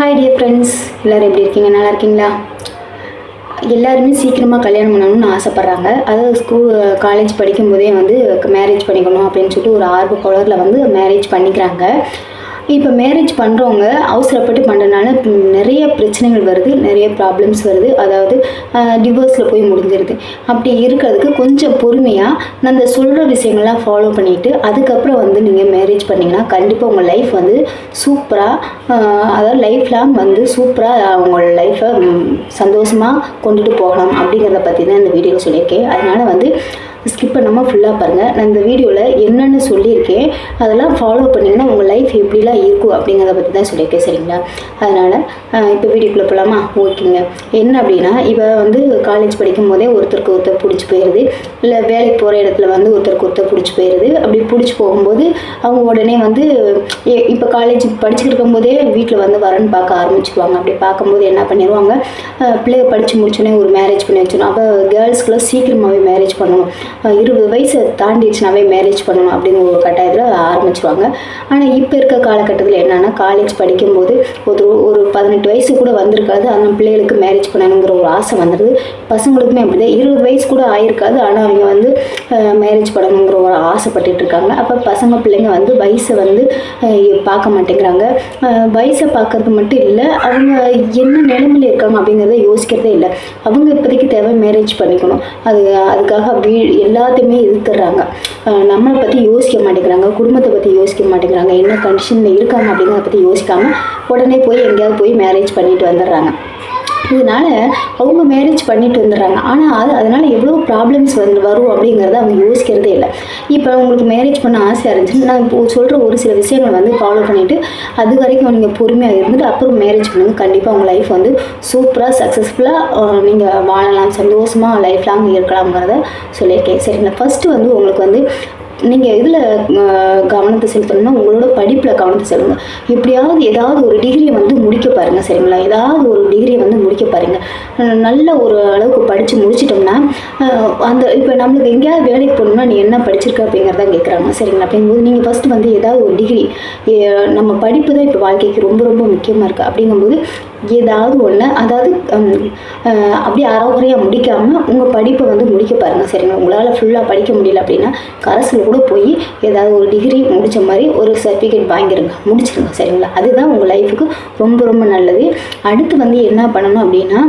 Hi dear friends எல்லோரும் எப்படி இருக்கீங்க? நல்லா இருக்கீங்களா? எல்லாருமே சீக்கிரமாக கல்யாணம் பண்ணணும்னு ஆசைப்பட்றாங்க. அதாவது ஸ்கூல் காலேஜ் படிக்கும்போதே வந்து மேரேஜ் பண்ணிக்கணும் அப்படின்னு சொல்லிட்டு ஒரு ஆர்வ குளரில் வந்து மேரேஜ் பண்ணிக்கிறாங்க. இப்போ மேரேஜ் பண்ணுறவங்க அவசரப்பட்டு பண்ணுறதுனால நிறைய பிரச்சனைகள் வருது நிறைய ப்ராப்ளம்ஸ் வருது. அதாவது டிவோர்ஸில் போய் முடிஞ்சிருது. அப்படி இருக்கிறதுக்கு கொஞ்சம் பொறுமையாக நான் அந்த சொல்கிற விஷயங்கள்லாம் ஃபாலோ பண்ணிவிட்டு அதுக்கப்புறம் வந்து நீங்கள் மேரேஜ் பண்ணிங்கன்னா கண்டிப்பாக உங்கள் லைஃப் வந்து சூப்பராக அதாவது லைஃப் லாங் வந்து சூப்பராக உங்களோட லைஃப்பை சந்தோஷமாக கொண்டுட்டு போகலாம் அப்படிங்கிறத பற்றி தான் இந்த வீடியோவில் சொல்லியிருக்கேன். அதனால் வந்து ஸ்கிப் பண்ணாமல் ஃபுல்லாக பாருங்கள் நான் இந்த வீடியோவில் என்னென்னு சொல்லியிருக்கேன் அதெல்லாம் ஃபாலோ பண்ணிங்கன்னா உங்கள் லைஃப் எப்படிலாம் இருக்கும் அப்படிங்கிறத பற்றி தான் சொல்லியிருக்கேன் சரிங்களா? அதனால் இப்போ வீடியோக்குள்ளே போகலாமா ஓகேங்க. என்ன அப்படின்னா இப்போ வந்து காலேஜ் படிக்கும் போதே ஒருத்தருக்கு ஒருத்தர் பிடிச்சி போயிடுது இல்லை வேலைக்கு போகிற இடத்துல வந்து ஒருத்தருக்கு ஒருத்தர் பிடிச்சி போயிடுது அப்படி பிடிச்சி போகும்போது அவங்க உடனே வந்து இப்போ காலேஜ் படிச்சுட்டு இருக்கும்போதே வீட்டில் வந்து வரன்னு பார்க்க ஆரம்பிச்சிருவாங்க. அப்படி பார்க்கும்போது என்ன பண்ணிடுவாங்க பிள்ளைய படித்து முடிச்சோடனே ஒரு மேரேஜ் பண்ணி வச்சிடணும். அப்போ கேர்ள்ஸ்க்குலாம் சீக்கிரமாகவே மேரேஜ் பண்ணணும். இருபது வயசு தாண்டிடுச்சுனாவே மேரேஜ் பண்ணணும் அப்படிங்கிற ஒரு கட்டாயத்தில் ஆரம்பிச்சிருவாங்க. ஆனால் இப்போ இருக்க காலகட்டத்தில் என்னென்னா காலேஜ் படிக்கும்போது ஒரு ஒரு பதினெட்டு வயசு கூட வந்திருக்காது. அந்த பிள்ளைகளுக்கு மேரேஜ் பண்ணணுங்கிற ஒரு ஆசை வந்துடுது பசங்களுக்குமே அப்படிதான். இருபது வயசு கூட ஆயிருக்காது. ஆனால் அவங்க வந்து மேரேஜ் பண்ணணுங்கிற ஒரு ஆசைப்பட்டுட்டு இருக்காங்க. அப்போ பசங்க பிள்ளைங்க வந்து வயசை வந்து பார்க்க மாட்டேங்கிறாங்க. வயசை பார்க்கறது மட்டும் இல்லை அவங்க என்ன நிலைமையில இருக்காங்க அப்படிங்கிறத யோசிக்கிறதே இல்லை. அவங்க இப்போதைக்கு தேவை மேரேஜ் பண்ணிக்கணும். அது அதுக்காக வீ எல்லாத்தையுமே எதிர்த்துறாங்க நம்மளை பற்றி யோசிக்க மாட்டேங்கிறாங்க குடும்பத்தை பற்றி யோசிக்க மாட்டேங்கிறாங்க என்ன கண்டிஷனில் இருக்காங்க அப்படிங்கிறத பற்றி யோசிக்காமல் உடனே போய் எங்கேயாவது போய் மேரேஜ் பண்ணிட்டு வந்துடுறாங்க. இதனால அவங்க மேரேஜ் பண்ணிட்டு வந்துடுறாங்க ஆனால் அது அதனால் எவ்வளோ ப்ராப்ளம்ஸ் வந்து வரும் அப்படிங்கிறத அவங்க யோசிக்கிறதே இல்லை. இப்போ உங்களுக்கு மேரேஜ் பண்ண ஆசையாக இருந்துச்சு நான் இப்போ சொல்கிற ஒரு சில விஷயங்களை வந்து ஃபாலோ பண்ணிவிட்டு அது வரைக்கும் நீங்கள் பொறுமையாக இருந்துட்டு அப்புறம் மேரேஜ் பண்ணுங்க. கண்டிப்பாக உங்கள் லைஃப் வந்து சூப்பராக சக்ஸஸ்ஃபுல்லாக நீங்கள் வாழலாம். சந்தோஷமாக லைஃப் லாங் இருக்கலாம்ங்கிறத சொல்லியிருக்கேன். சரிங்களா? ஃபஸ்ட்டு வந்து உங்களுக்கு வந்து நீங்கள் இதில் கவனத்தை செலுத்தணும்னா உங்களோட படிப்பில் கவனத்தை செலுங்க எப்படியாவது ஏதாவது ஒரு டிகிரியை வந்து முடிக்க பாருங்கள் சரிங்களா? ஏதாவது ஒரு டிகிரியை வந்து முடிக்க பாருங்கள் நல்ல ஒரு அளவுக்கு படித்து முடிச்சிட்டோம்னா அந்த இப்போ நம்மளுக்கு எங்கேயாவது வேலைக்கு போகணும்னா நீ என்ன படிச்சிருக்க அப்படிங்கிறத கேட்குறாங்க சரிங்களா? அப்படிங்கும்போது நீங்கள் ஃபஸ்ட்டு வந்து ஏதாவது ஒரு டிகிரி நம்ம படிப்பு தான் இப்போ வாழ்க்கைக்கு ரொம்ப ரொம்ப முக்கியமாக இருக்குது அப்படிங்கும்போது ஏதாவது ஒன்று அதாவது அப்படியே அறகுறையாக முடிக்காமல் உங்கள் படிப்பை வந்து முடிக்க பாருங்கள் சரிங்களா? உங்களால் ஃபுல்லாக படிக்க முடியல அப்படின்னா கரஸில் கூட போய் ஏதாவது ஒரு டிகிரி முடித்த மாதிரி ஒரு சர்டிஃபிகேட் வாங்கிருங்க முடிச்சிருங்க சரிங்களா? அதுதான் உங்கள் லைஃபுக்கு ரொம்ப ரொம்ப நல்லது. அடுத்து வந்து என்ன பண்ணணும் அப்படின்னா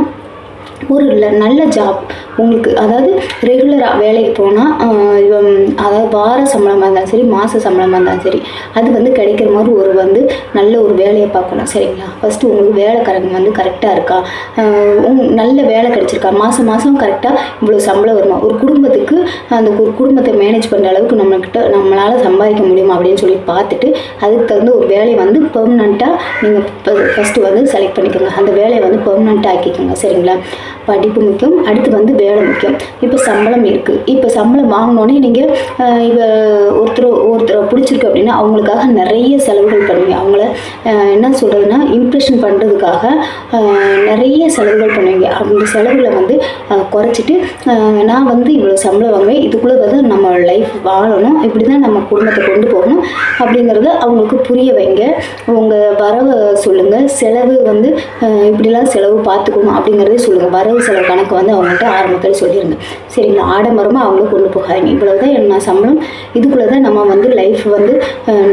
ஒரு நல்ல ஜாப் உங்களுக்கு அதாவது ரெகுலராக வேலைக்கு போனால் அதாவது வார சம்பளமாக இருந்தாலும் சரி மாத சம்பளமாக இருந்தாலும் சரி அது வந்து கிடைக்கிற மாதிரி ஒரு வந்து நல்ல ஒரு வேலையை பார்க்கணும் சரிங்களா? ஃபஸ்ட்டு உங்களுக்கு வேலைக்காரங்க வந்து கரெக்டாக இருக்கா? உங் நல்ல வேலை கிடைச்சிருக்கா? மாதம் மாதம் கரெக்டாக இவ்வளோ சம்பளம் வருமா? ஒரு குடும்பத்துக்கு அந்த ஒரு குடும்பத்தை மேனேஜ் பண்ணுற அளவுக்கு நம்மக்கிட்ட நம்மளால் சம்பாதிக்க முடியுமா அப்படின்னு சொல்லி பார்த்துட்டு அதுக்கு தகுந்த ஒரு வேலையை வந்து பெர்மனண்ட்டாக நீங்கள் ஃபஸ்ட்டு வந்து செலக்ட் பண்ணிக்கோங்க. அந்த வேலையை வந்து பெர்மனண்ட்டாக ஆக்கிக்கோங்க சரிங்களா? படிப்பு முக்கியம் அடுத்து வந்து வேலை முக்கியம். இப்போ சம்பளம் இருக்குது இப்போ சம்பளம் வாங்கினோன்னே நீங்கள் இப்போ ஒருத்தர் ஒருத்தரை பிடிச்சிருக்கு அப்படின்னா அவங்களுக்காக நிறைய செலவுகள் பண்ணுவீங்க. அவங்கள என்ன சொல்கிறதுனா இம்ப்ரெஷன் பண்ணுறதுக்காக நிறைய செலவுகள் பண்ணுவீங்க. அந்த செலவுகளை வந்து குறைச்சிட்டு நான் வந்து இவ்வளோ சம்பளம் வாங்குவேன். இதுக்குள்ளே வந்து நம்ம லைஃப் வாழணும். இப்படி தான் நம்ம குடும்பத்தை கொண்டு போகணும் அப்படிங்கிறத அவங்களுக்கு புரிய வைங்க. உங்கள் வரவை சொல்லுங்கள் செலவு வந்து இப்படிலாம் செலவு பார்த்துக்கணும் அப்படிங்கிறதே சொல்லுங்கள் வர வரவு செலவு கணக்கு வந்து அவங்கள்ட்ட ஆரம்பத்தில் சொல்லிடுங்க சரிங்களா ஆடம்பரமாக அவங்கள கொண்டு போகாதீங்க. இவ்வளோ தான் என்ன சம்பளம்? இதுக்குள்ளே தான் நம்ம வந்து லைஃப் வந்து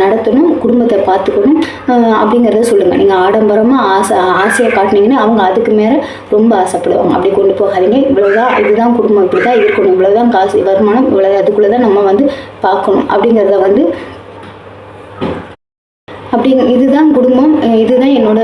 நடத்தணும் குடும்பத்தை பார்த்துக்கணும் அப்படிங்கிறத சொல்லுங்கள் நீங்கள் ஆடம்பரமாக ஆசை ஆசையை காட்டினீங்கன்னா அவங்க அதுக்கு மேலே ரொம்ப ஆசைப்படுவாங்க. அப்படி கொண்டு போகாதீங்க. இவ்வளோதான் இதுதான் குடும்பம் இப்படி தான் இருக்கணும். இவ்வளோதான் காசு வருமானம் இவ்வளோ அதுக்குள்ளே தான் நம்ம வந்து பார்க்கணும். அப்படிங்கிறத வந்து அப்படி இதுதான் குடும்பம் இதுதான் என்னோட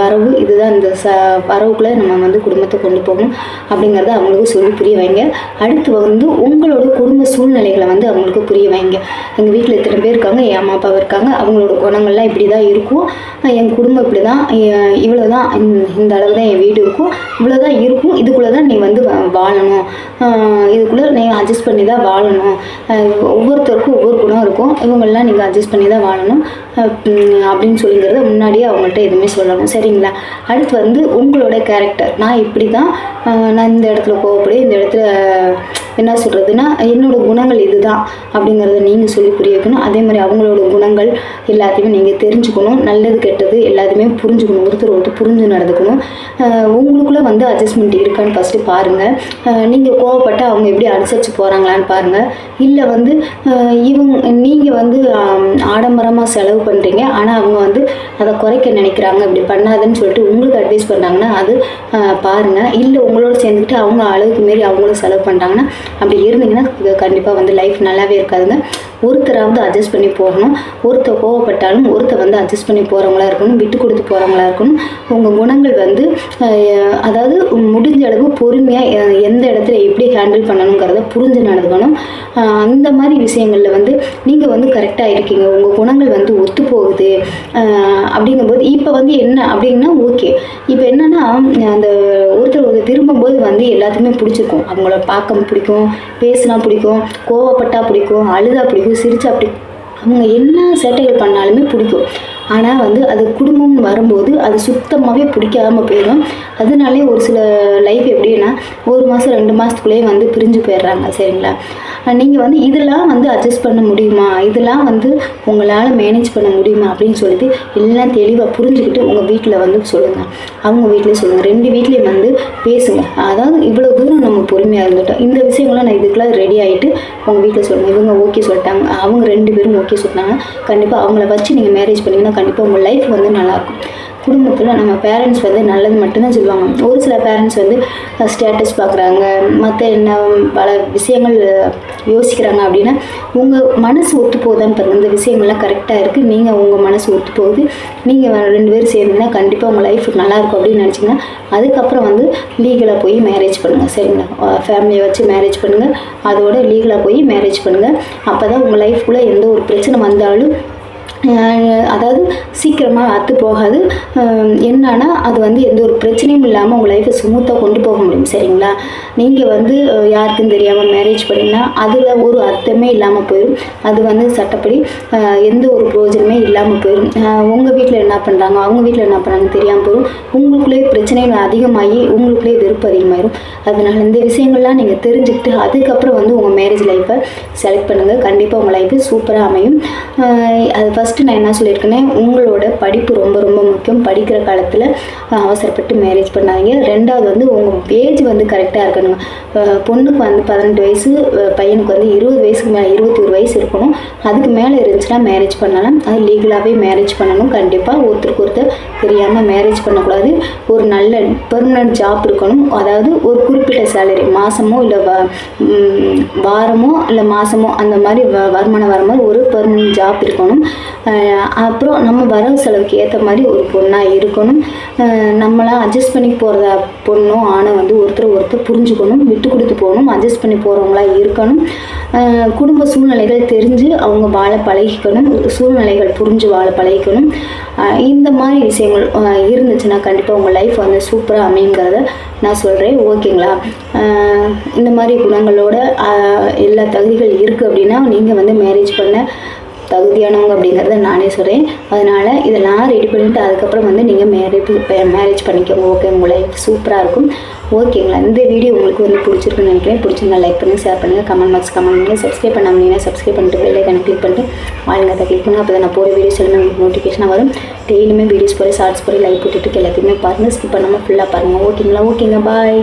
வரவு இதுதான் இந்த ச வரவுக்குள்ளே நம்ம வந்து குடும்பத்தை கொண்டு போகணும் அப்படிங்கிறத அவங்களுக்கு சொல்லி புரிய வைங்க. அடுத்து வந்து உங்களோட குடும்ப சூழ்நிலைகளை வந்து அவங்களுக்கு புரிய வைங்க. எங்கள் வீட்டில் இத்தனை பேர் இருக்காங்க என் அம்மா அப்பா இருக்காங்க அவங்களோட குணங்கள்லாம் இப்படி தான் இருக்கும். என் குடும்பம் இப்படி தான் இவ்வளோ தான் இந்த அளவு தான் என் வீடு இருக்கும். இவ்வளோ தான் இருக்கும். இதுக்குள்ளே தான் நீ வந்து வாழணும். இதுக்குள்ளே நீ அட்ஜஸ்ட் பண்ணி தான் வாழணும் ஒவ்வொருத்தருக்கும் ஒவ்வொரு குணம் இருக்கும். இவங்கெல்லாம் நீங்கள் அட்ஜஸ்ட் பண்ணி தான் வாழணும் அப்படின்னு சொல்லிங்கிறத முன்னாடியே அவங்கள்ட்ட எதுவுமே சொல்லணும். சரி சரிங்களா? அடுத்து வந்து உங்களோட கேரக்டர் நான் இப்படி தான் நான் இந்த இடத்துல கோவப்படுவேன் இந்த இடத்துல என்ன சொல்கிறதுனா என்னோடய குணங்கள் இதுதான் அப்படிங்கிறத நீங்கள் சொல்லி புரிய வைக்கணும் அதே மாதிரி அவங்களோட குணங்கள் எல்லாத்தையுமே நீங்கள் தெரிஞ்சுக்கணும். நல்லது கெட்டது எல்லாத்தையுமே புரிஞ்சுக்கணும் ஒருத்தர் ஒருத்தர் புரிஞ்சு நடந்துக்கணும். உங்களுக்குள்ளே வந்து அட்ஜஸ்ட்மெண்ட் இருக்கான்னு ஃபஸ்ட்டு பாருங்கள் நீங்கள் கோவப்பட்டு அவங்க எப்படி அனுசரித்து போகிறாங்களான்னு பாருங்கள் இல்லை வந்து இவங்க நீங்கள் வந்து ஆடம்பரமாக செலவு பண்ணுறீங்க ஆனால் அவங்க வந்து அதை குறைக்க நினைக்கிறாங்க. இப்படி பண்ணாதுன்னு சொல்லிட்டு உங்களுக்கு அட்வைஸ் பண்ணாங்கன்னா அது பாருங்கள் இல்லை உங்களோட சேர்ந்துக்கிட்டு அவங்க அளவுக்கு மாரி அவங்களும் செலவு பண்ணுறாங்கன்னா அப்படி இருந்தீங்கன்னா கண்டிப்பாக வந்து லைஃப் நல்லாவே இருக்காதுங்க. ஒருத்தராவது அட்ஜஸ்ட் பண்ணி போகணும். ஒருத்தர் கோவப்பட்டாலும் ஒருத்தர் வந்து அட்ஜஸ்ட் பண்ணி போகிறவங்களா இருக்கணும் விட்டு கொடுத்து போகிறவங்களா இருக்கணும். உங்கள் குணங்கள் வந்து அதாவது முடிஞ்ச அளவு பொறுமையாக எந்த இடத்துல ஹேண்டில் பண்ணணுங்கிறத புரிஞ்சு நடந்துக்கணும் அந்த மாதிரி விஷயங்களில் வந்து நீங்கள் வந்து கரெக்டாக இருக்கீங்க. உங்கள் குணங்கள் வந்து ஒத்து போகுது அப்படிங்கும்போது இப்போ வந்து என்ன அப்படின்னா ஓகே இப்போ என்னன்னா அந்த ஒருத்தர் ஒருத்தர் விரும்பும்போது வந்து எல்லாத்துக்குமே பிடிச்சிருக்கும் அவங்கள பார்க்க பிடிக்கும் பேசினா பிடிக்கும் கோவப்பட்டா பிடிக்கும் அழுதா பிடிக்கும் சிரிச்சா பிடிக்கும். அவங்க என்ன சேட்டைகள் பண்ணாலுமே பிடிக்கும். ஆனால் வந்து அது குடும்பம்னு வரும்போது அது சுத்தமாகவே பிடிக்காமல் போயிடும். அதனாலே ஒரு சில லைஃப் எப்படின்னா ஒரு மாதம் ரெண்டு மாதத்துக்குள்ளேயே வந்து பிரிஞ்சு போயிடுறாங்க சரிங்களா? நீங்கள் வந்து இதெல்லாம் வந்து அட்ஜஸ்ட் பண்ண முடியுமா? இதெல்லாம் வந்து உங்களால் மேனேஜ் பண்ண முடியுமா? அப்படின்னு சொல்லிட்டு எல்லாம் தெளிவாக புரிஞ்சுக்கிட்டு உங்கள் வீட்டில் வந்து சொல்லுங்கள் அவங்க வீட்லேயும் சொல்லுங்கள் ரெண்டு வீட்லேயும் வந்து பேசுங்க. அதாவது இவ்வளோ தூரம் நம்ம பொறுமையாக இருந்துட்டோம். இந்த விஷயங்கள்லாம் நான் இதுக்கெல்லாம் ரெடி ஆகிட்டு உங்கள் வீட்டில் சொல்லுங்கள் இவங்க ஓகே சொல்லிட்டாங்க. அவங்க ரெண்டு பேரும் ஓகே சொல்லிட்டாங்க. கண்டிப்பாக அவங்கள வச்சு நீங்கள் மேரேஜ் பண்ணிங்கன்னா கண்டிப்பாக உங்கள் லைஃப் வந்து நல்லாயிருக்கும் குடும்பத்தில் நம்ம பேரண்ட்ஸ் வந்து நல்லது மட்டும்தான் சொல்லுவாங்க. ஒரு சில பேரண்ட்ஸ் வந்து ஸ்டேட்டஸ் பார்க்குறாங்க மற்ற என்ன பல விஷயங்கள் யோசிக்கிறாங்க அப்படின்னா உங்கள் மனசு ஒத்து போகுதான்னு பாருங்கள் இந்த விஷயங்கள்லாம் கரெக்டாக இருக்குது நீங்கள் உங்கள் மனசு ஒத்து போகுது. நீங்கள் ரெண்டு பேரும் சேர்ந்தீங்கன்னா கண்டிப்பாக உங்கள் லைஃப் நல்லாயிருக்கும் அப்படின்னு நினச்சிங்கன்னா அதுக்கப்புறம் வந்து லீகலாக போய் மேரேஜ் பண்ணுங்கள் சரிங்களா? ஃபேமிலியை வச்சு மேரேஜ் பண்ணுங்கள் அதோட லீகலாக போய் மேரேஜ் பண்ணுங்கள் அப்போ தான் உங்கள் லைஃப்குள்ளே எந்த ஒரு பிரச்சனை வந்தாலும் அதாவது சீக்கிரமாக அத்து போகாது. என்னன்னா அது வந்து எந்த ஒரு பிரச்சனையும் இல்லாமல் உங்கள் லைஃப்பை ஸ்மூத்தாக கொண்டு போக முடியும் சரிங்களா? நீங்கள் வந்து யாருக்கும் தெரியாமல் மேரேஜ் பண்ணிங்கன்னா அதில் ஒரு அர்த்தமே இல்லாமல் போயிடும் அது வந்து சட்டப்படி எந்த ஒரு பிரயோஜனமே இல்லாமல் போயிடும் உங்கள் வீட்டில் என்ன பண்ணுறாங்க அவங்க வீட்டில் என்ன பண்ணுறாங்க தெரியாமல் போயிடும் உங்களுக்குள்ளே பிரச்சனைகள் அதிகமாகி உங்களுக்குள்ளே வெறுப்பு அதிகமாயிடும் அதனால் இந்த விஷயங்கள்லாம் நீங்கள் தெரிஞ்சுக்கிட்டு அதுக்கப்புறம் வந்து உங்கள் மேரேஜ் லைஃப்பை செலக்ட் பண்ணுங்கள் கண்டிப்பாக உங்கள் லைஃப்பு சூப்பராக அமையும். அது ஃபஸ்ட் ஃபஸ்ட்டு நான் என்ன சொல்லியிருக்கேனே உங்களோட படிப்பு ரொம்ப ரொம்ப முக்கியம். படிக்கிற காலத்தில் அவசரப்பட்டு மேரேஜ் பண்ணாதீங்க. ரெண்டாவது வந்து உங்கள் ஏஜ் வந்து கரெக்டாக இருக்கணுங்க. பொண்ணுக்கு வந்து பதினெட்டு வயசு பையனுக்கு வந்து இருபது வயசுக்கு மேலே இருபத்தி ஒரு வயசு இருக்கணும். அதுக்கு மேலே இருந்துச்சுன்னா மேரேஜ் பண்ணலாம். அது லீகலாகவே மேரேஜ் பண்ணணும். கண்டிப்பாக ஒருத்தருக்கு ஒருத்தர் தெரியாமல் மேரேஜ் பண்ணக்கூடாது. ஒரு நல்ல பெர்மனன்ட் ஜாப் இருக்கணும். அதாவது ஒரு குறிப்பிட்ட சேலரி மாதமோ இல்லை வ வாரமோ இல்லை மாதமோ அந்த மாதிரி வ வருமானம் வர மாதிரி ஒரு பெர்மனன்ட் ஜாப் இருக்கணும். அப்புறம் நம்ம வரவு செலவுக்கு ஏற்ற மாதிரி ஒரு பொண்ணாக இருக்கணும். நம்மளாம் அட்ஜஸ்ட் பண்ணி போகிறத பொண்ணும் ஆணை வந்து ஒருத்தர் ஒருத்தர் புரிஞ்சுக்கணும் விட்டு கொடுத்து போகணும் அட்ஜஸ்ட் பண்ணி போகிறவங்களா இருக்கணும். குடும்ப சூழ்நிலைகள் தெரிஞ்சு அவங்க வாழ பழகிக்கணும் சூழ்நிலைகள் புரிஞ்சு வாழ பழகிக்கணும். இந்த மாதிரி விஷயங்கள் இருந்துச்சுன்னா கண்டிப்பாக உங்கள் லைஃப் வந்து சூப்பராக அமைங்கிறத நான் சொல்கிறேன் ஓகேங்களா? இந்த மாதிரி குணங்களோட எல்லா தகுதிகள் இருக்குது அப்படின்னா நீங்கள் வந்து மேரேஜ் பண்ண தகுதியானவங்க அப்படிங்கிறத நானே சொல்கிறேன் அதனால் இதெல்லாம் ரெடி பண்ணிவிட்டு அதுக்கப்புறம் வந்து நீங்கள் மேரேஜ் மேரேஜ் பண்ணிக்கோங்க. ஓகே உங்கள் லைஃப் சூப்பராக இருக்கும். ஓகேங்களா இந்த வீடியோ உங்களுக்கு வந்து பிடிச்சிருக்குன்னு நினைக்கிறேன். பிடிச்சிருந்தா லைக் பண்ணுங்கள் ஷேர் பண்ணுங்கள் கமெண்ட் பாக்ஸ் கமெண்ட் பண்ணுங்கள் சப்ஸ்கிரைப் பண்ணாமல் சப்ஸ்கிரைப் பண்ணிட்டு வெளியே ஐக்கனை கிளிக் பண்ணிட்டு ஆளுங்க அதை கிளிக் பண்ணுங்கள் அப்போ தான் நான் போகிற வீடியோஸ் எல்லாமே உங்களுக்கு நோட்டிஃபிகேஷனாக வரும். டெய்லியுமே வீடியோஸ் போய் ஷார்ட்ஸ் போய் லைக் போட்டுட்டு எல்லாத்தையுமே பாருங்கள் ஸ்கிப் பண்ணாமல் ஃபுல்லாக பாருங்கள் ஓகேங்களா ஓகேங்க பாய்